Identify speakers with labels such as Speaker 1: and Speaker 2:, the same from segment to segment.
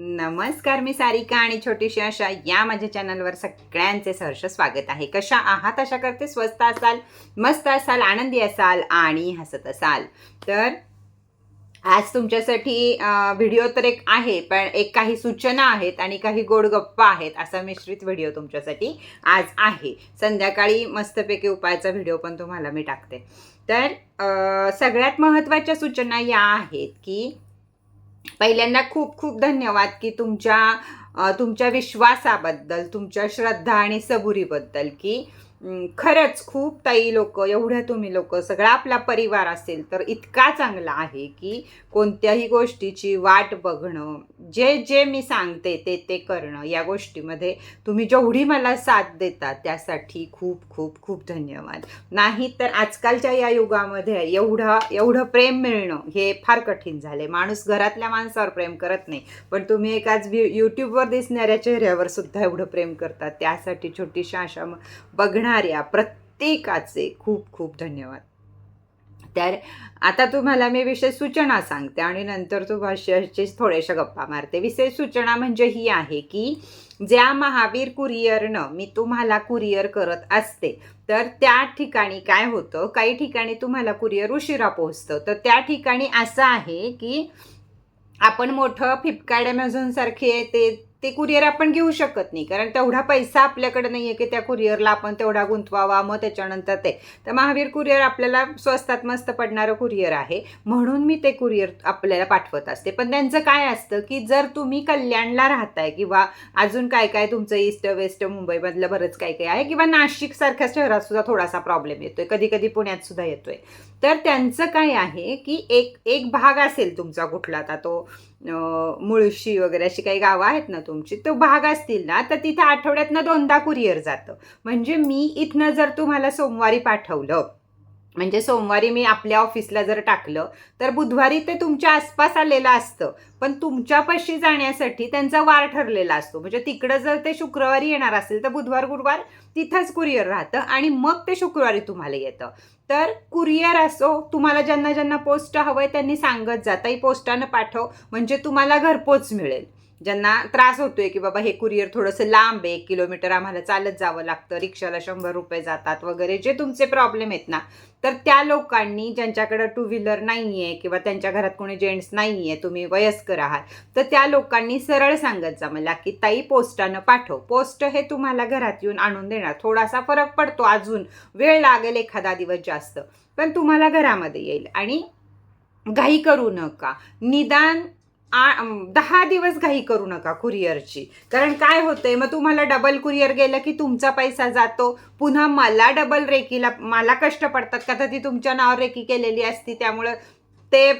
Speaker 1: नमस्कार मी सारिका आणि छोटीशी आशा या माझ्या चॅनलवर सगळ्यांचे सहर्ष स्वागत आहे. कशा आहात? अशा करते स्वस्त असाल मस्त असाल आनंदी असाल आणि हसत असाल. तर आज तुमच्यासाठी व्हिडिओ तर एक आहे पण एक काही सूचना आहेत आणि काही गोड गप्पा आहेत असा मिश्रित व्हिडिओ तुमच्यासाठी आज आहे. संध्याकाळी मस्तपैकी उपायाचा व्हिडिओ पण तुम्हाला मी टाकते. तर सगळ्यात महत्त्वाच्या सूचना या आहेत की पहिल्यांदा खूप खूप धन्यवाद की तुमच्या तुमच्या विश्वासाबद्दल तुमच्या श्रद्धा आणि सबुरीबद्दल की खरंच खूप ताई लोक एवढ्या तुम्ही लोक सगळा आपला परिवार असेल तर इतका चांगला आहे की कोणत्याही गोष्टीची वाट बघणं जे जे मी सांगते ते ते करणं या गोष्टीमध्ये तुम्ही जेवढी मला साथ देता त्यासाठी खूप खूप खूप धन्यवाद. नाही तर आजकालच्या या युगामध्ये एवढं एवढं प्रेम मिळणं हे फार कठीण झाले माणूस घरातल्या माणसावर प्रेम करत नाही पण तुम्ही एक आज व्हि- यूट्यूबवर दिसणाऱ्या चेहऱ्यावर सुद्धा एवढं प्रेम करता त्यासाठी छोटीशी आशा बघणं बघणाऱ्या प्रत्येकाचे खूप खूप धन्यवाद. तर आता तुम्हाला मी विशेष सूचना सांगते आणि नंतर तुम्हाला थोड्याशा गप्पा मारते. विशेष सूचना म्हणजे ही आहे की ज्या महावीर कुरिअरनं मी तुम्हाला कुरिअर करत असते तर त्या ठिकाणी काय होतं? काही ठिकाणी तुम्हाला कुरिअर उशिरा पोहोचतं. तर त्या ठिकाणी असं आहे की आपण मोठं फ्लिपकार्ट अमेझॉनसारखे ते ते कुरिअर आपण घेऊ शकत नाही. कारण तेवढा पैसा आपल्याकडे नाही आहे की त्या कुरिअरला आपण तेवढा गुंतवावा मग त्याच्यानंतर ते. तर महावीर कुरिअर आपल्याला स्वस्तात मस्त पडणारं कुरिअर आहे. म्हणून मी ते कुरिअर आपल्याला पाठवत असते. पण त्यांचं काय असतं की जर तुम्ही कल्याणला राहताय किंवा अजून काय काय तुमचं ईस्ट वेस्ट मुंबईमधलं बरंच काय काय आहे किंवा नाशिक सारख्या शहरात सुद्धा थोडासा प्रॉब्लेम येतोय. कधी कधी पुण्यात सुद्धा येतोय. तर त्यांचं काय आहे की एक एक भाग असेल तुमचा कुठला आता तो मुळशी वगैरे अशी काही गावं आहेत ना तुमची तो भाग असतील ना तर तिथं आठवड्यातनं दोनदा कुरिअर जातं. म्हणजे मी इथनं जर तुम्हाला सोमवारी पाठवलं म्हणजे सोमवारी मी आपल्या ऑफिसला जर टाकलं तर बुधवारी ते तुमच्या आसपास आलेलं असतं. पण तुमच्यापाशी जाण्यासाठी त्यांचा वार ठरलेला असतो. म्हणजे तिकडं जर ते शुक्रवारी येणार असेल तर बुधवार गुरुवार तिथंच कुरिअर राहतं आणि मग ते शुक्रवारी तुम्हाला येतं. तर कुरिअर असो तुम्हाला ज्यांना ज्यांना पोस्ट हवं आहे त्यांनी सांगत जाता ही पोस्टानं पाठव. म्हणजे तुम्हाला घरपोच मिळेल. ज्यांना त्रास होतोय की बाबा हे कुरिअर थोडंसं लांब आहे एक किलोमीटर आम्हाला चालत जावं लागतं रिक्षाला शंभर रुपये जातात वगैरे जे तुमचे प्रॉब्लेम आहेत ना तर त्या लोकांनी ज्यांच्याकडं टू व्हीलर नाही आहे किंवा त्यांच्या घरात कोणी जेंट्स नाही आहे तुम्ही वयस्कर आहात तर त्या लोकांनी सरळ सांगत जा मला की ताई पोस्टानं पाठव. पोस्ट हे तुम्हाला घरात येऊन आणून देणार. थोडासा फरक पडतो अजून. वेळ लागेल एखादा दिवस जास्त. पण तुम्हाला घरामध्ये येईल. आणि घाई करू नका. निदान दहा दिवस घाई करू नका कुरिअरची. कारण काय होतंय मग तुम्हाला डबल कुरिअर गेलं की तुमचा पैसा जातो. पुन्हा मला डबल रेकीला मला कष्ट पडतात का? तर ती तुमच्या नावावर रेकी केलेली असती त्यामुळं ते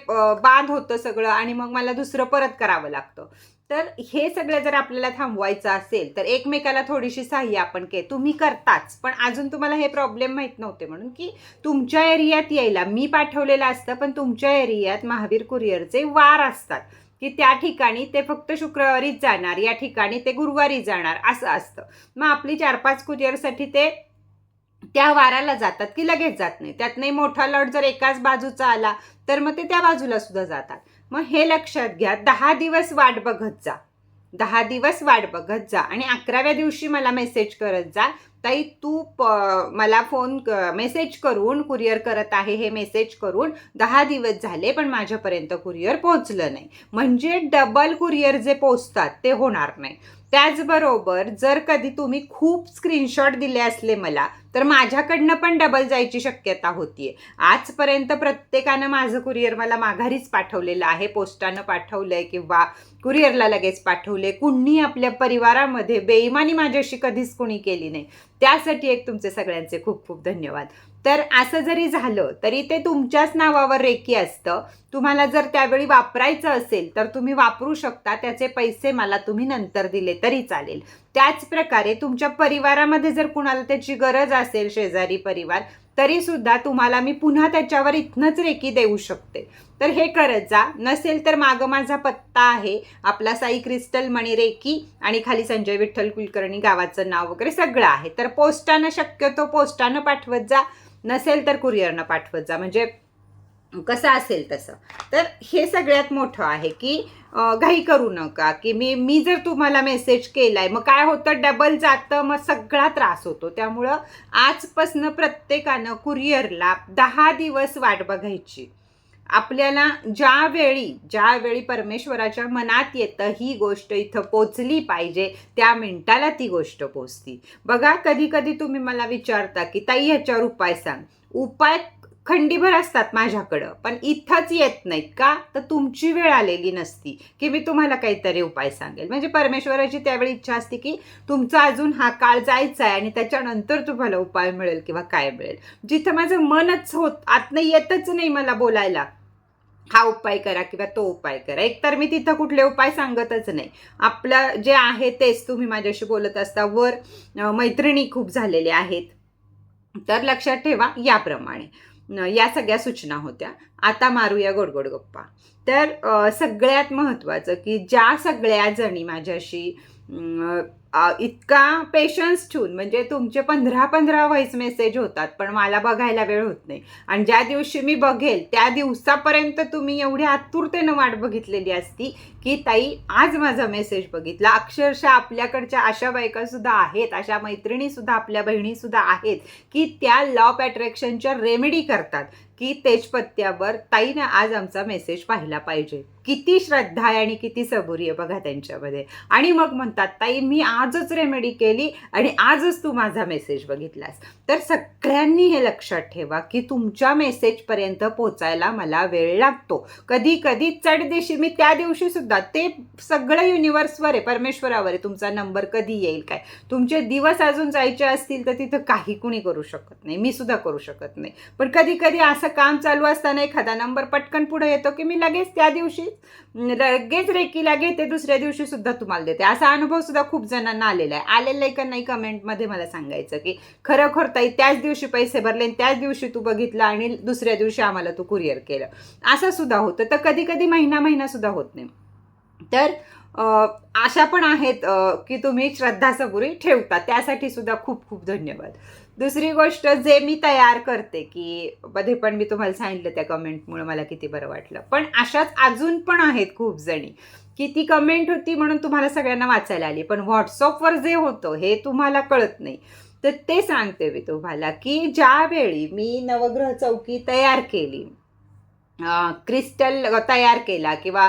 Speaker 1: बाद होतं सगळं आणि मग मला दुसरं परत करावं लागतं. तर हे सगळं जर आपल्याला थांबवायचं असेल तर एकमेकाला थोडीशी सहाय्य आपण के तुम्ही करताच. पण अजून तुम्हाला हे प्रॉब्लेम माहीत नव्हते म्हणून की तुमच्या एरियात यायला मी पाठवलेलं असतं पण तुमच्या एरियात महावीर कुरिअरचे वार असतात. की त्या ठिकाणी ते फक्त शुक्रवारीच जाणार या ठिकाणी ते गुरुवारी जाणार असं असतं. मग आपली चार पाच कुरिअरसाठी ते त्या वाराला जातात की लगेच जात नाही. त्यात नाही मोठा लॉट जर एकाच बाजूचा आला तर मग ते त्या बाजूला सुद्धा जातात. मग हे लक्षात घ्या दहा दिवस वाट बघत जा. दहा दिवस वाट बघत जा आणि अकराव्या दिवशी मला मेसेज करत जा ताई तू प मला फोन क मेसेज करून कुरिअर करत आहे हे मेसेज करून दहा दिवस झाले पण माझ्यापर्यंत कुरिअर पोहोचलं नाही. म्हणजे डबल कुरिअर जे पोचतात ते होणार नाही. त्याचबरोबर जर कधी तुम्ही खूप स्क्रीनशॉट दिले असले मला तर माझ्याकडनं पण डबल जायची शक्यता होतीये. आजपर्यंत प्रत्येकानं माझं कुरिअर मला माघारीच पाठवलेलं आहे. पोस्टानं पाठवलंय किंवा कुरिअरला लगेच पाठवले कुणी आपल्या परिवारामध्ये बेईमानी माझ्याशी कधीच कुणी केली नाही. त्यासाठी एक तुमचे सगळ्यांचे खूप खूप धन्यवाद. तर असं जरी झालं तरी ते तुमच्याच नावावर रेकी असतं. तुम्हाला जर त्यावेळी वापरायचं असेल तर तुम्ही वापरू शकता. त्याचे पैसे मला तुम्ही नंतर दिले तरी चालेल. त्याच प्रकारे तुमच्या परिवारामध्ये जर कुणाला त्याची गरज असेल शेजारी परिवार तरी सुद्धा तुम्हाला मी पुन्हा त्याच्यावर इथनंच रेकी देऊ शकते. तर हे करत जा. नसेल तर मागं माझा पत्ता आहे. आपला साई क्रिस्टल मणी रेकी आणि खाली संजय विठ्ठल कुलकर्णी गावाचं नाव वगैरे सगळं आहे. तर पोस्टानं शक्यतो पोस्टानं पाठवत जा. नसेल तर कुरिअरनं पाठवत जा. म्हणजे कसं असेल तसं. तर हे सगळ्यात मोठं आहे की घाई करू नका की मी मी जर तुम्हाला मेसेज केलाय मग काय होतं? डबल जातं मग सगळा त्रास होतो. त्यामुळं आजपासनं प्रत्येकानं कुरिअरला दहा दिवस वाट बघायची. आपल्याला ज्यावेळी ज्यावेळी परमेश्वराच्या मनात येतं ही गोष्ट इथं पोचली पाहिजे त्या मिनिटाला ती गोष्ट पोचती. बघा कधी कधी तुम्ही मला विचारता की ताई ह्याच्यावर उपाय सांग. उपाय खंडीभर असतात माझ्याकडं पण इथंच येत नाहीत का? तर तुमची वेळ आलेली नसती की मी तुम्हाला काहीतरी उपाय सांगेल. म्हणजे परमेश्वराची त्यावेळी इच्छा असते की तुमचा अजून हा काळ जायचा आहे आणि त्याच्यानंतर तुम्हाला उपाय मिळेल किंवा काय मिळेल. जिथं माझं मनच होत आतनं येतच नाही मला बोलायला. हा उपाय करा किंवा तो उपाय करा. एकतर मी तिथं कुठले उपाय सांगतच नाही. आपलं जे आहे तेच तुम्ही माझ्याशी बोलत असता. वर मैत्रिणी खूप झालेल्या आहेत. तर लक्षात ठेवा याप्रमाणे. या सगळ्या सूचना होत्या. आता मारूया गोडगोड गप्पा. तर सगळ्यात महत्त्वाचं की ज्या सगळ्या जणी माझ्याशी अं, इतका पेशन्स ठेवून म्हणजे तुमचे पंधरा पंधरा व्हॉइस मेसेज होतात पण मला बघायला वेळ होत नाही. आणि ज्या दिवशी मी बघेल त्या दिवसापर्यंत तुम्ही एवढी आतुरतेनं वाट बघितलेली असती की ताई आज माझा मेसेज बघितला. अक्षरशः आपल्याकडच्या अशा बायका सुद्धा आहेत अशा मैत्रिणी सुद्धा आपल्या बहिणी सुद्धा आहेत की त्या लॉ ऑफ अट्रॅक्शनच्या रेमेडी करतात की तेजपत्त्यावर ताईने आज आमचा मेसेज पाहिला पाहिजे. किती श्रद्धा आहे आणि किती सबुरी आहे बघा त्यांच्यामध्ये. आणि मग म्हणतात ताई मी आजच रेमेडी केली आणि आजच तू माझा मेसेज बघितलास. तर सगळ्यांनी हे लक्षात ठेवा की तुमच्या मेसेजपर्यंत पोचायला मला वेळ लागतो. कधी कधी चढदिशी मी त्या दिवशी सुद्धा ते सगळं युनिवर्सवर आहे परमेश्वरावर आहे तुमचा नंबर कधी येईल काय? तुमचे दिवस अजून जायचे असतील तर तिथं काही कुणी करू शकत नाही. मी सुद्धा करू शकत नाही. पण कधी कधी असं काम चालू असताना एखादा नंबर पटकन पुढे येतो की मी लगेच त्या दिवशी लगेच रेकीला घेते दुसऱ्या दिवशी सुद्धा तुम्हाला देते. असा अनुभव सुद्धा खूप जणांना आलेलं आहे. आलेलं आहे का नाही कमेंटमध्ये मला सांगायचं की खरोखर ताई त्याच दिवशी पैसे भरले आणि त्याच दिवशी तू बघितलं आणि दुसऱ्या दिवशी आम्हाला तू कुरिअर केलं. असं सुद्धा होतं. तर कधी कधी महिना महिना सुद्धा होत नाही. तर आशा अशा पण आहेत की तुम्ही श्रद्धा सबुरी ठेवता. त्यासाठी सुद्धा खूप खूप धन्यवाद. दुसरी गोष्ट जे मी तयार करते की मध्ये पण मी तुम्हाला सांगितलं त्या कमेंटमुळे मला किती बरं वाटलं. पण अशाच अजून पण आहेत खूप जणी. की ती कमेंट होती म्हणून तुम्हाला सगळ्यांना वाचायला आली. पण व्हॉट्सअपवर जे होतं हे तुम्हाला कळत नाही. तर ते सांगते मी तुम्हाला की ज्यावेळी मी नवग्रह चौकी तयार केली क्रिस्टल तयार केला किंवा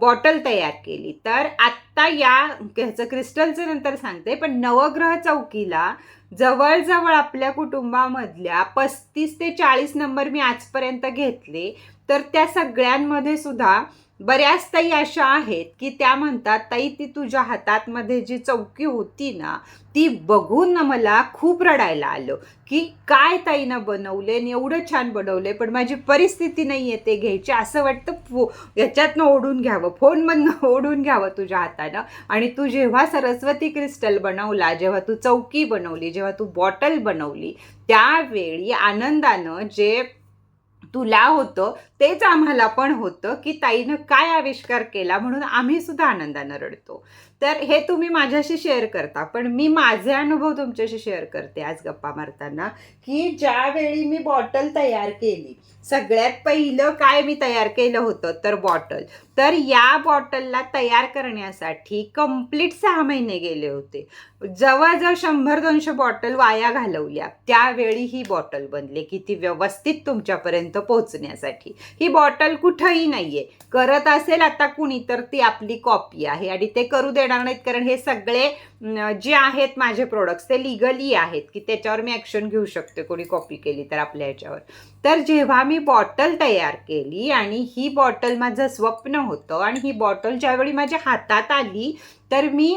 Speaker 1: बॉटल तयार केली तर आत्ता या ह्याचं क्रिस्टलचं नंतर सांगते पण नवग्रह चौकीला जवळजवळ आपल्या कुटुंबामधल्या पस्तीस ते चाळीस नंबर मी आजपर्यंत घेतले. तर त्या सगळ्यांमध्ये सुद्धा बऱ्याच ताई अशा आहेत की त्या म्हणतात ताई ती तुझ्या हातातमध्ये जी चौकी होती ना ती बघून मला खूप रडायला आलं की काय ताईनं बनवले आणि एवढं छान बनवले पण माझी परिस्थिती नाही आहे ते घ्यायची. असं वाटतं फो याच्यातनं ओढून घ्यावं फोनमधनं ओढून घ्यावं तुझ्या हातानं. आणि तू जेव्हा सरस्वती क्रिस्टल बनवला जेव्हा तू चौकी बनवली जेव्हा तू बॉटल बनवली त्यावेळी आनंदानं जे तुला होतं तेच आम्हाला पण होतं की ताईनं काय आविष्कार केला म्हणून आम्ही सुद्धा आनंदानं रडतो. तर हे तुम्ही माझ्याशी शेअर करता. पण मी माझे अनुभव तुमच्याशी शेअर करते आज गप्पा मारताना की ज्यावेळी मी बॉटल तयार केली सगळ्यात पहिलं काय मी तयार केलं होतं? तर बॉटल तर या बॉटलला तयार करण्यासाठी कंप्लीट सहा महिने गेले होते. जवळजवळ शंभर दोनशे बॉटल वाया घालवल्या. त्यावेळी ही बॉटल बनली की ती व्यवस्थित तुमच्यापर्यंत पोहोचण्यासाठी. ही बॉटल कुठंही नाहीये. करत असेल आता कुणी तर ती आपली कॉपी आहे आणि ते करू दे देणार नाहीत कारण हे सगळे जे आहेत माझे प्रोडक्ट्स ते लिगली आहेत की त्याच्यावर मी ॲक्शन घेऊ शकते कोणी कॉपी केली तर आपल्या ह्याच्यावर तर जेव्हा मी बॉटल तयार केली आणि ही बॉटल माझं स्वप्न होतं आणि ही बॉटल ज्यावेळी माझ्या हातात आली तर मी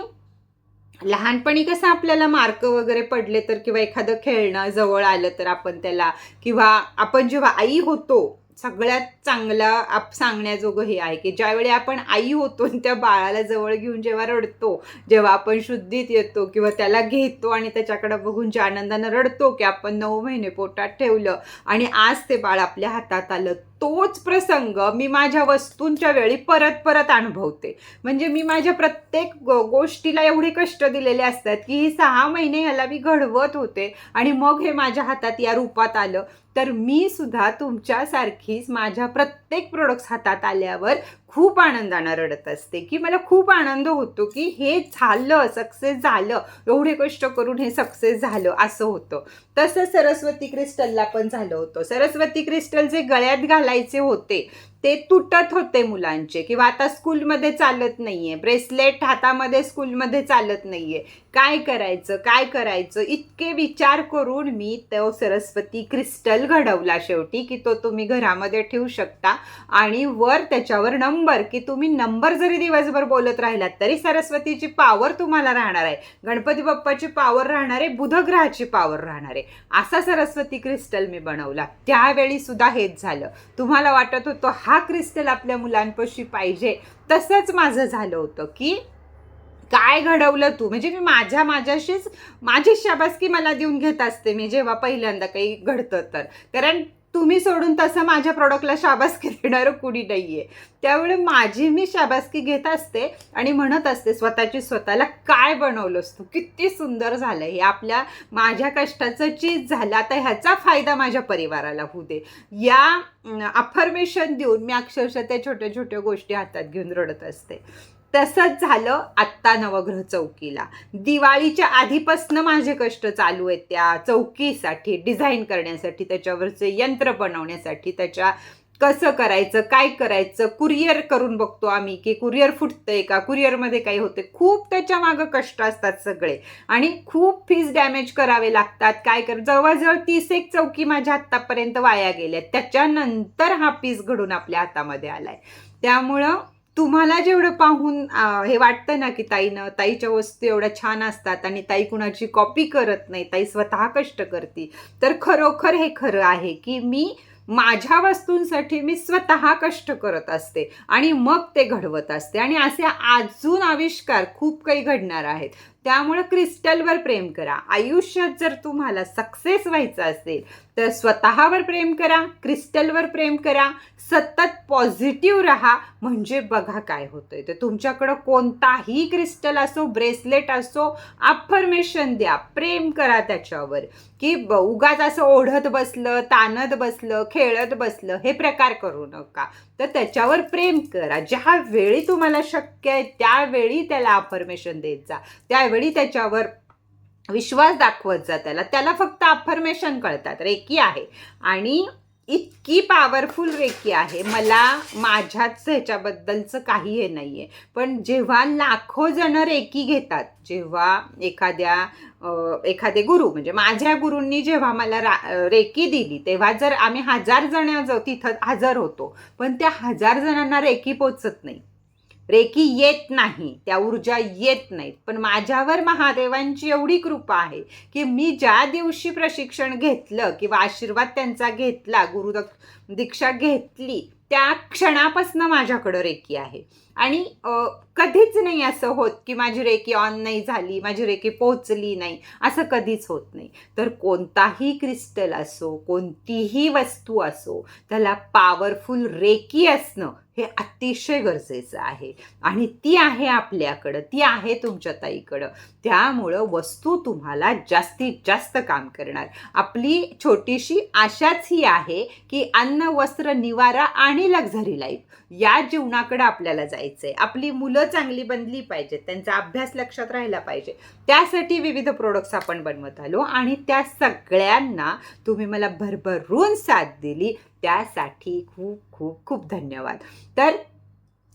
Speaker 1: लहानपणी कसं आपल्याला मार्क वगैरे पडले तर किंवा एखादं खेळणं जवळ आलं तर आपण त्याला किंवा आपण जेव्हा आई होतो सगळ्यात चांगला आप सांगण्याजोगं हे आहे की ज्यावेळी आपण आई होतो आणि त्या बाळाला जवळ घेऊन जेव्हा रडतो जेव्हा आपण शुद्धीत येतो किंवा त्याला घेतो आणि त्याच्याकडे बघून ज्या आनंदानं रडतो की आपण नऊ महिने पोटात ठेवलं आणि आज ते बाळ आपल्या हातात आलं तोच प्रसंग मी माझ्या वस्तूंच्या वेळी परत परत अनुभवते. म्हणजे मी माझ्या प्रत्येक गोष्टीला एवढे कष्ट दिलेले असतात की ही सहा महिने ह्याला मी घडवत होते आणि मग हे माझ्या हातात या रूपात आलं. तर मी सुद्धा तुमच्यासारखीच माझ्या प्रत्येक प्रोडक्ट्स हातात आल्यावर खूप आनंदानं रडत असते की मला खूप आनंद होतो की हे झालं सक्सेस झालं एवढे कष्ट करून हे सक्सेस झालं असं होतं. तसं सरस्वती क्रिस्टलला पण झालं होतं. सरस्वती क्रिस्टल जे गळ्यात घालायचे होते ते तुटत होते मुलांचे किंवा आता स्कूलमध्ये चालत नाहीये ब्रेसलेट हातामध्ये स्कूलमध्ये चालत नाहीये. काय करायचं काय करायचं? इतके विचार करून मी तो सरस्वती क्रिस्टल घडवला शेवटी की तो तुम्ही घरामध्ये ठेवू शकता. आणि वर त्याच्यावर नंबर की तुम्ही नंबर जरी दिवसभर बोलत राहिलात तरी सरस्वतीची पावर तुम्हाला राहणार आहे. गणपती बाप्पाची पावर राहणार आहे बुधग्रहाची पावर राहणार आहे. असा सरस्वती क्रिस्टल मी बनवला. त्यावेळी सुद्धा हेच झालं. तुम्हाला वाटत होतं हा क्रिस्टल आपल्या मुलांपाशी पाहिजे. तसंच माझं झालं होतं की काय घडवलं तू? म्हणजे मी माझ्या माझ्याशीच माझी शाबासकी मला देऊन घेत असते मी जेव्हा पहिल्यांदा काही घडतं तर. कारण तुम्ही सोडून तसं माझ्या प्रॉडक्टला शाबासकी देणारं कुणी नाही आहे त्यामुळे माझी मी शाबासकी घेत असते आणि म्हणत असते स्वतःची स्वतःला काय बनवलंस तू? किती सुंदर झालं हे. आपल्या माझ्या कष्टाचं चीज झालं. आता ह्याचा फायदा माझ्या परिवाराला होऊ दे. या अफर्मेशन देऊन मी अक्षरशः त्या छोट्या छोट्या गोष्टी हातात घेऊन रडत असते. तसंच झालं आत्ता नवग्रह चौकीला. दिवाळीच्या आधीपासनं माझे कष्ट चालू आहेत त्या चौकीसाठी डिझाईन करण्यासाठी त्याच्यावरचे यंत्र बनवण्यासाठी त्याच्या कसं करायचं काय करायचं कुरिअर करून बघतो आम्ही की कुरिअर फुटतंय का कुरिअरमध्ये काही होते. खूप त्याच्या मागं कष्ट असतात सगळे. आणि खूप फीस डॅमेज करावे लागतात. काय कर जवळजवळ तीस एक चौकी माझ्या आत्तापर्यंत वाया गेल्या त्याच्यानंतर हा पीस घडून आपल्या हातामध्ये आलाय. त्यामुळं तुम्हाला जेवढं पाहून हे वाटतं ना की ताईनं ताईच्या वस्तू एवढ्या छान असतात आणि ताई कुणाची कॉपी करत नाही ताई स्वतः कष्ट करते तर खरोखर हे खरं आहे की मी माझ्या वस्तूंसाठी मी स्वतः कष्ट करत असते आणि मग ते घडवत असते. आणि असे अजून आविष्कार खूप काही घडणार आहेत. त्यामुळं क्रिस्टलवर प्रेम करा. आयुष्यात जर तुम्हाला सक्सेस व्हायचं असेल तर स्वतःवर प्रेम करा क्रिस्टलवर प्रेम करा. सतत पॉझिटिव्ह राहा. म्हणजे बघा काय होतंय. तर तुमच्याकडं कोणताही क्रिस्टल असो ब्रेसलेट असो अफर्मेशन द्या. प्रेम करा त्याच्यावर. की उगाच असं ओढत बसलं ताणत बसलं खेळत बसलं हे प्रकार करू नका. तर त्याच्यावर प्रेम करा. ज्या वेळी तुम्हाला शक्य आहे त्यावेळी त्याला अफर्मेशन देत जा. त्यावेळी त्याच्यावर विश्वास दाखवत जा त्याला. त्याला फक्त अफर्मेशन कळतात. रेकी आहे. आणि इतकी पॉवरफुल रेकी आहे. मला माझ्याच ह्याच्याबद्दलचं काही हे नाही आहे पण जेव्हा लाखो जण रेकी घेतात जेव्हा एखाद्या एखादे गुरु म्हणजे माझ्या गुरूंनी जेव्हा मला रा रेकी दिली तेव्हा जर आम्ही हजार जण ज- तिथं हजर होतो. पण त्या हजार जणांना रेकी पोचत नाही. रेकी येत नाही त्या ऊर्जा येत नाहीत. पण माझ्यावर महादेवांची एवढी कृपा आहे की मी ज्या दिवशी प्रशिक्षण घेतलं किंवा आशीर्वाद त्यांचा घेतला गुरु दीक्षा घेतली त्या क्षणापासून माझ्याकडं रेकी आहे. आणि कधीच नाही असं होत की माझी रेकी ऑन नाही झाली माझी रेकी पोचली नाही असं कधीच होत नाही. तर कोणताही क्रिस्टल असो कोणतीही वस्तू असो त्याला पॉवरफुल रेकी असणं हे अतिशय गरजेचं आहे. आणि ती आहे आपल्याकडं ती आहे तुमच्या ताईकडं. त्यामुळं वस्तू तुम्हाला जास्तीत जास्त काम करणार. आपली छोटीशी आशाच ही आहे की अन्न वस्त्र निवारा आणि लक्झरी लाईफ या जीवनाकडं आपल्याला जायचंय. आपली मुलं चांगली बनली पाहिजेत त्यांचा अभ्यास लक्षात राहिला पाहिजे. त्यासाठी विविध प्रोडक्ट्स आपण बनवत आलो आणि त्या सगळ्यांना तुम्ही मला भरभरून साथ दिली. त्यासाठी खूप खूप खूप धन्यवाद. तर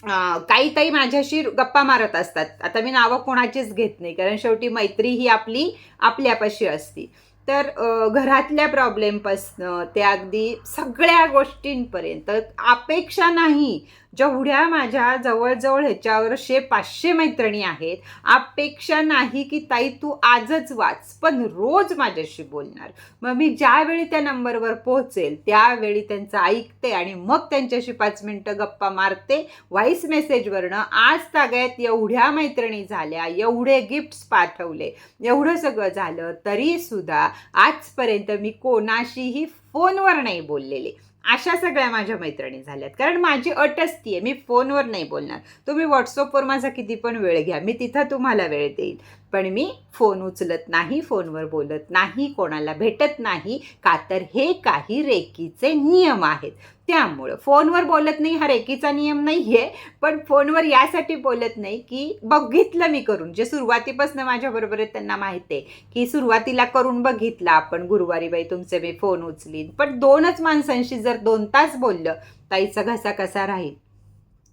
Speaker 1: अं, काही ताई माझ्याशी गप्पा मारत असतात. आता मी नावं कोणाचीच घेत नाही कारण शेवटी मैत्री ही आपली आपल्यापाशी असती. तर घरातल्या प्रॉब्लेमपासनं ते अगदी सगळ्या गोष्टींपर्यंत अपेक्षा नाही जेवढ्या माझ्या जवळजवळ ह्याच्यावर शे पाचशे मैत्रिणी आहेत. अपेक्षा नाही की ताई तू आजच वाच पण रोज माझ्याशी बोलणार. मग मी ज्यावेळी त्या नंबरवर पोहोचेल त्यावेळी त्यांचं ऐकते आणि मग त्यांच्याशी पाच मिनटं गप्पा मारते व्हॉइस मेसेजवरनं. आज तागायत एवढ्या मैत्रिणी झाल्या एवढे गिफ्ट्स पाठवले एवढं सगळं झालं तरी सुद्धा आजपर्यंत मी कोणाशीही फोनवर नाही बोललेले. अशा सगळ्या माझ्या मैत्रिणी झाल्यात. कारण माझी अट असती आहे मी फोनवर नाही बोलणार. तुम्ही व्हॉट्सअपवर माझा किती पण वेळ घ्या मी तिथं तुम्हाला वेळ देईन. पण मी फोन उचलत नाही फोनवर बोलत नाही कोणाला भेटत नाही का तर हे काही रेकीचे नियम आहेत. त्यामुळं फोनवर बोलत नाही हा रेकीचा नियम नाही आहे पण फोनवर यासाठी बोलत नाही की बघितलं मी करून. जे सुरुवातीपासून माझ्याबरोबर आहे त्यांना माहिती आहे की सुरुवातीला करून बघितलं आपण गुरुवारी बाई तुमचे मी फोन उचलीन. पण दोनच माणसांशी जर दोन तास बोललं ताईचा घसा कसा राहील?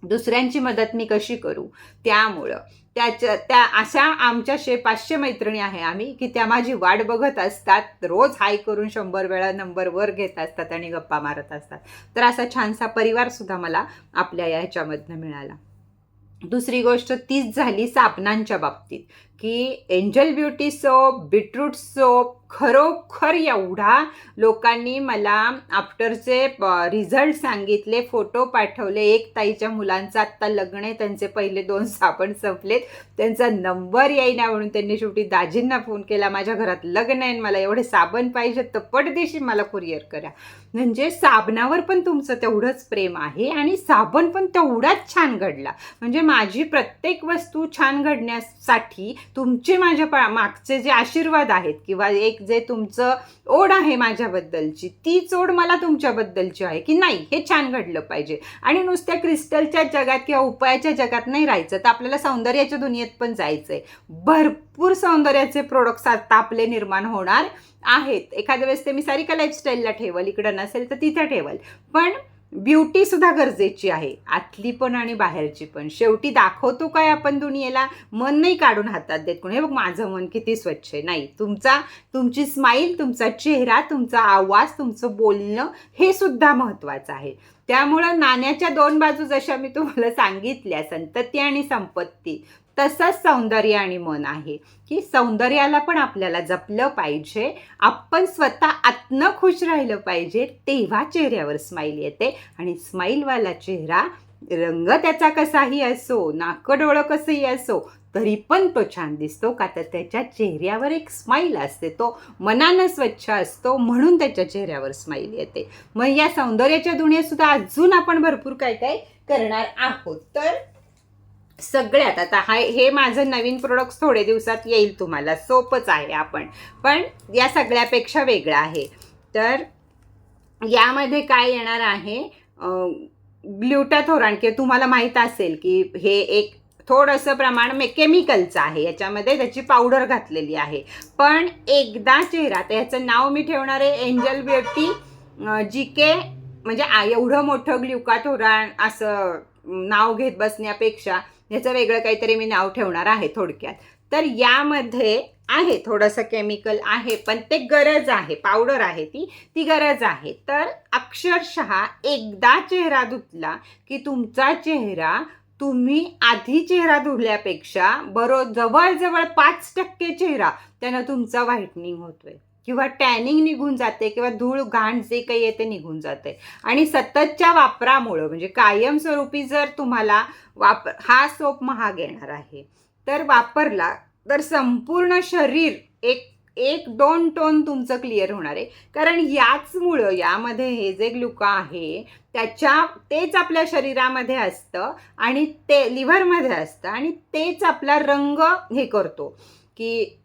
Speaker 1: दुसऱ्यांची मदत मी कशी करू? त्यामुळं त्याच्या त्या अशा आमच्या शे पाचशे मैत्रिणी आहे आम्ही की त्या माझी वाट बघत असतात. रोज हाय करून शंभर वेळा नंबर वर घेत असतात आणि गप्पा मारत असतात. तर असा छानसा परिवारसुद्धा मला आपल्या या ह्याच्यामधनं मिळाला. दुसरी गोष्ट तीच झाली साबणांच्या बाबतीत. की angel beauty soap beetroot soap खरोखर एवढा लोकांनी मला आफ्टरचे रिझल्ट सांगितले फोटो पाठवले. एक ताईच्या मुलांचं आत्ता लग्न आहे. त्यांचे पहिले दोन साबण संपलेत. त्यांचा नंबर येईना म्हणून त्यांनी शेवटी दाजींना फोन केला. माझ्या घरात लग्न आहे आणि मला एवढे साबण पाहिजे तर पटदेशी मला कुरिअर करा. म्हणजे साबणावर पण तुमचं तेवढंच प्रेम आहे आणि साबण पण तेवढाच छान घडला. म्हणजे माझी प्रत्येक वस्तू छान घडण्यासाठी तुमचे माझ्या पा मागचे जे आशीर्वाद आहेत किंवा एक जे तुमचं ओढ आहे माझ्याबद्दलची तीच ओढ मला तुमच्याबद्दलची आहे की नाही हे छान घडलं पाहिजे. आणि नुसत्या क्रिस्टलच्या जगात किंवा उपायाच्या जगात नाही राहायचं तर आपल्याला सौंदर्याच्या दुनियेत पण जायचं आहे भरपूर सौंदर्याचे प्रोडक्ट्स आता आपले निर्माण होणार आहेत. एखाद्या वेळेस ते मी सारिका लाईफस्टाईलला ठेवल इकडं नसेल तर तिथं ठेवल. पण ब्युटी सुद्धा गरजेची आहे. आतली पण आणि बाहेरची पण. शेवटी दाखवतो काय आपण दुनियेला? मन नाही काढून हातात देत कोणी. हे बघ माझं मन किती स्वच्छ आहे. नाही तुमचा तुमची स्माईल तुमचा चेहरा तुमचा आवाज तुमचं बोलणं हे सुद्धा महत्त्वाचं आहे. त्यामुळं नाण्याच्या दोन बाजू जशा मी तुम्हाला सांगितल्या संतती आणि संपत्ती तसंच सौंदर्य आणि मन आहे. की सौंदर्याला पण आपल्याला जपलं पाहिजे. आपण स्वतः आतनं खुश राहिलं पाहिजे तेव्हा चेहऱ्यावर स्माईल येते. आणि स्माईलवाला चेहरा रंग त्याचा कसाही असो नाकडोळं कसंही असो तरी पण तो छान दिसतो. का तर त्याच्या चेहऱ्यावर एक स्माईल असते. तो मनानं स्वच्छ असतो म्हणून त्याच्या चेहऱ्यावर स्माईल येते. मग या सौंदर्याच्या दुनियेत सुद्धा अजून आपण भरपूर काय काय करणार आहोत? तर सगळ्यात आता हा हे माझं नवीन प्रोडक्ट्स थोडे दिवसात येईल तुम्हाला. सोपच आहे आपण. पण या सगळ्यापेक्षा वेगळं आहे. तर यामध्ये काय येणार आहे? ग्ल्युटाथोरान किंवा तुम्हाला माहीत असेल की हे एक थोडंसं प्रमाण मे केमिकलचं आहे. याच्यामध्ये त्याची पावडर घातलेली आहे. पण एकदा चेहरा तर ह्याचं नाव मी ठेवणार आहे एंजल ब्युटी जी के म्हणजे एवढं मोठं ग्ल्युकाथोरान असं नाव घेत बसण्यापेक्षा ह्याचं वेगळं काहीतरी मी नाव ठेवणार आहे थोडक्यात. तर यामध्ये आहे थोडंसं केमिकल आहे पण ते गरज आहे पावडर आहे ती ती गरज आहे. तर अक्षरशः एकदा चेहरा धुतला की तुमचा चेहरा तुम्ही आधी चेहरा धुल्यापेक्षा बरो जवळजवळ पाच टक्के चेहरा त्यानं तुमचा व्हाईटनिंग होतोय. किंवा टॅनिंग निघून जाते किंवा धूळ घाण जे काही आहे ते निघून जाते. आणि सततच्या वापरामुळं म्हणजे कायमस्वरूपी जर तुम्हाला वाप हा सोप महाग येणार आहे तर वापरला तर संपूर्ण शरीर एक एक दोन टोन तुमचं क्लिअर होणार आहे. कारण याचमुळं यामध्ये हे जे ग्लुका आहे त्याच्या तेच आपल्या शरीरामध्ये असतं आणि ते लिव्हरमध्ये असतं आणि तेच आपला रंग हे करतो. की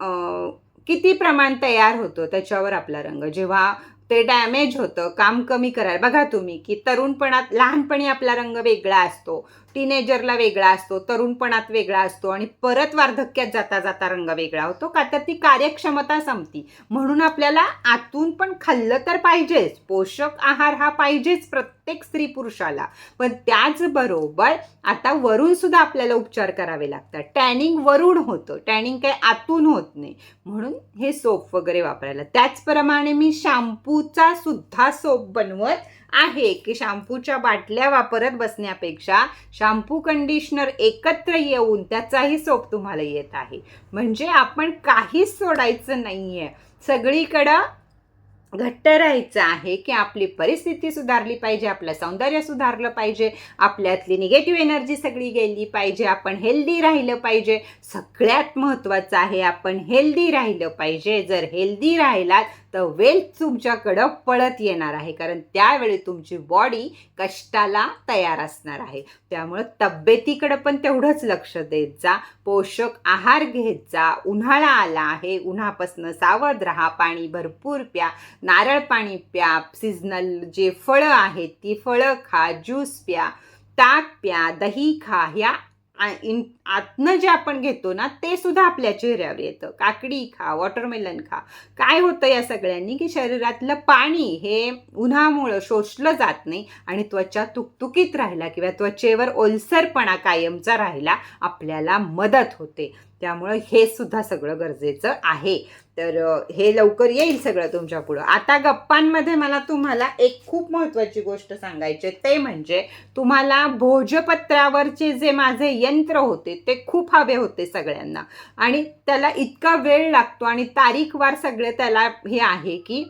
Speaker 1: किती प्रमाण तयार होतं त्याच्यावर आपला रंग. जेव्हा ते डॅमेज होतं काम कमी करायला बघा तुम्ही की तरुणपणात लहानपणी आपला रंग वेगळा असतो. टीनेजरला वेगळा असतो तरुणपणात वेगळा असतो आणि परत वार्धक्यात जाता जाता रंग वेगळा होतो का तर ती कार्यक्षमता संपती. म्हणून आपल्याला आतून पण खाल्लं तर पाहिजेच पोषक आहार हा पाहिजेच प्रत्येक स्त्री पुरुषाला. पण त्याचबरोबर आता वरून सुद्धा आपल्याला उपचार करावे लागतात. टॅनिंग वरून होतं टॅनिंग काही आतून होत नाही. म्हणून हे सोप वगैरे वापरायला. त्याचप्रमाणे मी शॅम्पूचा सुद्धा सोप बनवत आहे की शॅम्पूच्या बाटल्या वापरत बसण्यापेक्षा शॅम्पू कंडिशनर एकत्र येऊन त्याचाही सोप तुम्हाला येत आहे. म्हणजे आपण काहीच सोडायचं नाही आहे सगळीकडं घट्ट राहायचं आहे की आपली परिस्थिती सुधारली पाहिजे आपलं सौंदर्य सुधारलं पाहिजे आपल्यातली निगेटिव्ह एनर्जी सगळी गेली पाहिजे आपण हेल्दी राहिलं पाहिजे. सगळ्यात महत्त्वाचं आहे आपण हेल्दी राहिलं पाहिजे. जर हेल्दी राहिलात तर वेल तुमच्याकडं पळत येणार आहे कारण त्यावेळी तुमची बॉडी कष्टाला तयार असणार आहे. त्यामुळं तब्येतीकडं पण तेवढंच लक्ष देत जा पोषक आहार घेत जा उन्हाळा आला आहे उन्हापासनं सावध राहा पाणी भरपूर प्या नारळ पाणी प्या सीझनल जे फळं आहेत ती फळं खा ज्यूस प्या ताक प्या दही खा ह्या इन आतनं जे आपण घेतो ना ते सुद्धा आपल्या चेहऱ्यावर येतं. काकडी खा वॉटरमेलन खा. काय होतं या सगळ्यांनी? की शरीरातलं पाणी हे उन्हामुळं शोषलं जात नाही आणि त्वचा तुकतुकीत राहिला किंवा त्वचेवर ओलसरपणा कायमचा राहिला आपल्याला मदत होते. त्यामुळं हे सुद्धा सगळं गरजेचं आहे. तर हे लवकर येईल सगळं तुमच्या पुढं. आता गप्पांमध्ये मला तुम्हाला एक खूप महत्त्वाची गोष्ट सांगायची ते म्हणजे तुम्हाला भोजपत्रावरचे जे माझे यंत्र होते ते खूप हवे होते सगळ्यांना. आणि त्याला इतका वेळ लागतो आणि तारीखवार सगळे त्याला हे आहे की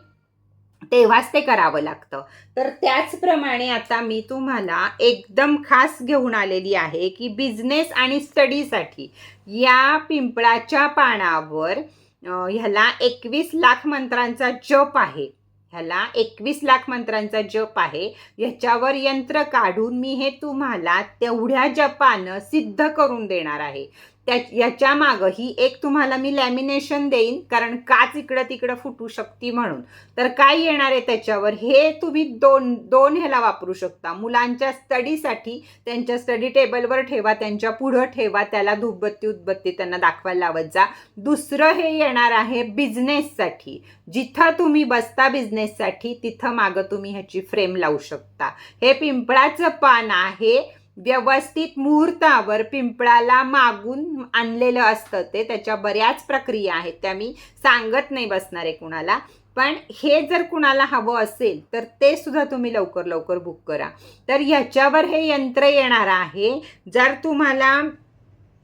Speaker 1: तेव्हाच ते करावं लागतं. तर त्याचप्रमाणे आता मी तुम्हाला एकदम खास घेऊन आलेली आहे की बिझनेस आणि स्टडीसाठी या पिंपळाच्या पानावर ह्याला एकवीस लाख मंत्रांचा जप आहे. ह्याला एकवीस लाख मंत्रांचा जप आहे. ह्याच्यावर यंत्र काढून मी हे तुम्हाला तेवढ्या जपानं सिद्ध करून देणार आहे. त्या याच्या मागं ही एक तुम्हाला मी लॅमिनेशन देईन कारण काच इकडं तिकडं फुटू शकते म्हणून. तर काय येणार आहे त्याच्यावर? हे तुम्ही दोन दोन ह्याला वापरू शकता. मुलांच्या स्टडीसाठी त्यांच्या स्टडी टेबलवर ठेवा त्यांच्या पुढं ठेवा त्याला धूपबत्ती उदबत्ती त्यांना दाखवायला लावत जा. दुसरं हे येणार आहे बिझनेससाठी जिथं तुम्ही बसता बिझनेससाठी तिथं मागं तुम्ही ह्याची फ्रेम लावू शकता. हे पिंपळाचं पान आहे. व्यवस्थित मुहूर्तावर पिंपळाला मागून आणलेलं असतं. ते त्याच्या बऱ्याच प्रक्रिया आहेत. त्या मी सांगत नाही बसणार आहे कुणाला. पण हे जर कुणाला हवं असेल तर ते सुद्धा तुम्ही लवकर लवकर बुक करा. तर ह्याच्यावर हे यंत्र येणार आहे. जर तुम्हाला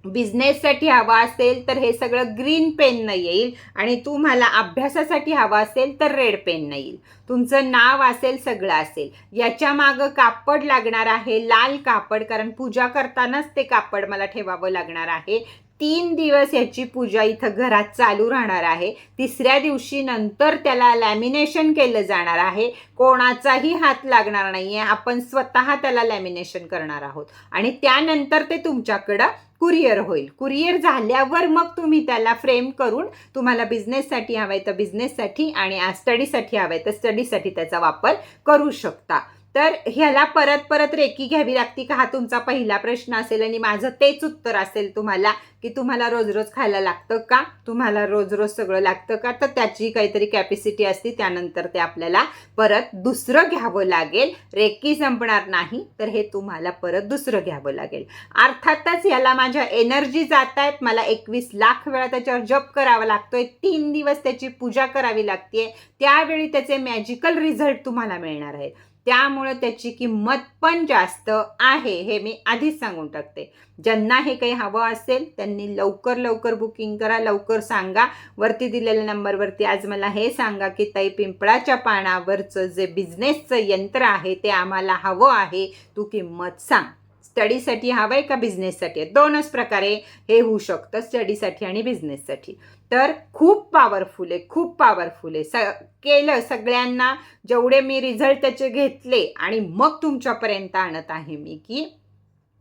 Speaker 1: बिझनेससाठी हवा असेल तर हे सगळं ग्रीन पेननं येईल आणि तुम्हाला अभ्यासासाठी हवा असेल तर रेड पेननं येईल तुमचं नाव असेल सगळं असेल. याच्या मागं कापड लागणार आहे लाल कापड कारण पूजा करतानाच ते कापड मला ठेवावं लागणार आहे. तीन दिवस याची पूजा इथं घरात चालू राहणार आहे. तिसऱ्या दिवशी नंतर त्याला लॅमिनेशन केलं जाणार आहे. कोणाचाही हात लागणार नाही आहे आपण स्वतः त्याला लॅमिनेशन करणार आहोत. आणि त्यानंतर ते तुमच्याकडं कुरिअर होईल. कुरिअर झाल्यावर मग तुम्ही त्याला फ्रेम करून तुम्हाला बिझनेससाठी हवं आहे तर बिझनेससाठी आणि स्टडीसाठी हवं आहे तर स्टडीसाठी त्याचा वापर करू शकता. तर ह्याला परत परत रेकी घ्यावी लागती का? हा तुमचा पहिला प्रश्न असेल आणि माझं तेच उत्तर असेल तुम्हाला की तुम्हाला रोज रोज खायला लागतं का? तुम्हाला रोज रोज सगळं लागतं का? तर त्याची काहीतरी कॅपॅसिटी असते त्यानंतर ते आपल्याला परत दुसरं घ्यावं लागेल. रेकी संपणार नाही तर हे तुम्हाला परत दुसरं घ्यावं लागेल. अर्थातच याला माझ्या एनर्जी जात आहेत. मला एकवीस लाख वेळा त्याच्यावर जप करावा लागतोय. तीन दिवस त्याची पूजा करावी लागते त्यावेळी त्याचे मॅजिकल रिझल्ट तुम्हाला मिळणार आहेत. त्यामुळं त्याची किंमत पण जास्त आहे हे मी आधीच सांगून टाकते. ज्यांना हे काही हवं असेल त्यांनी लवकर लवकर बुकिंग करा लवकर सांगा. वरती दिलेल्या नंबरवरती आज मला हे सांगा की ताई पिंपळाच्या पानावरचं जे बिझनेसचं यंत्र आहे ते आम्हाला हवं आहे तू किंमत सांग. स्टडीसाठी हवं आहे का बिझनेससाठी? आहे दोनच प्रकारे हे होऊ शकतं स्टडीसाठी आणि बिझनेससाठी. तर खूप पॉवरफुल आहे खूप पॉवरफुल आहे. स केलं सगळ्यांना जेवढे मी रिझल्ट त्याचे घेतले आणि मग तुमच्यापर्यंत आणत आहे मी की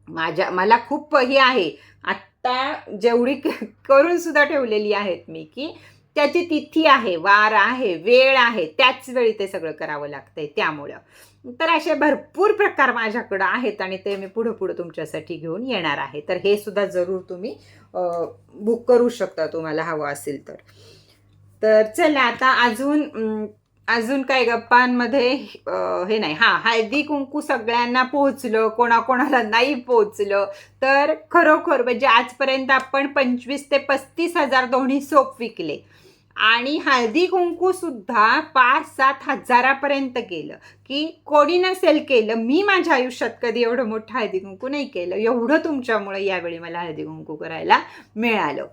Speaker 1: माझ्या मला खूप हे आहे. आत्ता जेवढी करून सुद्धा ठेवलेली आहेत मी की त्याची तिथी आहे वार आहे वेळ आहे त्याच वेळी ते सगळं करावं लागतंय त्यामुळं. तर असे भरपूर प्रकार माझ्याकडं आहेत आणि ते मी पुढं पुढं तुमच्यासाठी घेऊन येणार आहे. तर हे सुद्धा जरूर तुम्ही बुक करू शकता तुम्हाला हवं असेल तर. तर चला आता अजून अजून काय गप्पांमध्ये हे नाही. हां हळदी कुंकू सगळ्यांना पोहोचलं कोणाकोणाला नाही पोहोचलं तर खरोखर म्हणजे आजपर्यंत आपण पंचवीस ते पस्तीस हजार दोन्ही सोप विकले. आणि हळदी कुंकू सुद्धा पाच सात हजारापर्यंत केलं की कोणी नसेल केलं मी माझ्या आयुष्यात कधी एवढं मोठं हळदी कुंकू नाही केलं. एवढं तुमच्यामुळे यावेळी मला हळदी कुंकू करायला मिळालं.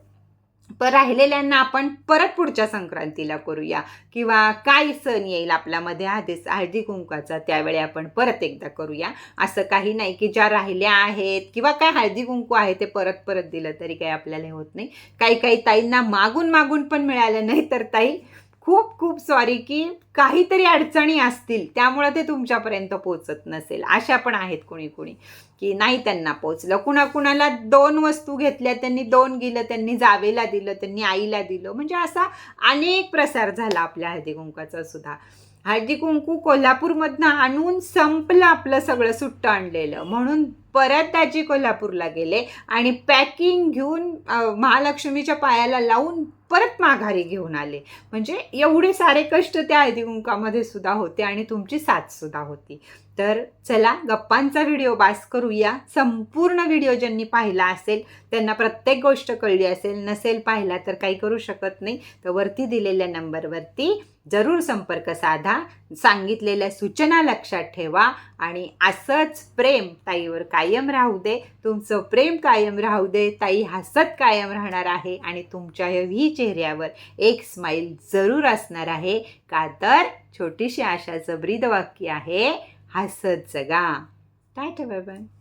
Speaker 1: पण राहिलेल्यांना आपण परत पुढच्या संक्रांतीला करूया. किंवा काय सण येईल आपल्यामध्ये? आधीच हळदी कुंकाचा त्यावेळी आपण परत एकदा करूया. असं काही नाही की ज्या राहिल्या आहेत किंवा काय हळदी कुंकू आहे ते परत परत दिलं तरी काही आपल्याला होत नाही. काही काही ताईंना मागून मागून पण मिळालं नाही तर ताई खूप खूप सॉरी की काहीतरी अडचणी असतील त्यामुळं ते तुमच्यापर्यंत पोचत नसेल. अशा पण आहेत कुणी कुणी की नाही त्यांना पोचलं कुणाकुणाला दोन वस्तू घेतल्या त्यांनी दोन गेलं त्यांनी जावेला दिलं त्यांनी आईला दिलं. म्हणजे असा अनेक प्रसार झाला आपल्या हळदी कुंकाचा सुद्धा. हळदी कुंकू कोल्हापूरमधनं आणून संपलं आपलं सगळं सुट्टं आणलेलं. म्हणून परत त्याची कोल्हापूरला गेले आणि पॅकिंग घेऊन महालक्ष्मीच्या पायाला लावून परत माघारी घेऊन आले. म्हणजे एवढे सारे कष्ट त्या हळदी सुद्धा होते आणि तुमची साथ सुद्धा होती. तर चला गप्पांचा व्हिडिओ बास करूया. संपूर्ण व्हिडिओ ज्यांनी पाहिला असेल त्यांना प्रत्येक गोष्ट कळली असेल नसेल पाहिला तर काही करू शकत नाही. तर वरती दिलेल्या नंबरवरती जरूर संपर्क साधा. सांगितलेल्या सूचना लक्षात ठेवा आणि असंच प्रेम ताईवर कायम राहू दे. तुमचं प्रेम कायम राहू दे. ताई हसत कायम राहणार आहे आणि तुमच्या ही चेहऱ्यावर एक स्माईल जरूर असणार आहे. का तर छोटीशी आशा जबरीद वाक्य आहे हसत जगा. Tata bye bye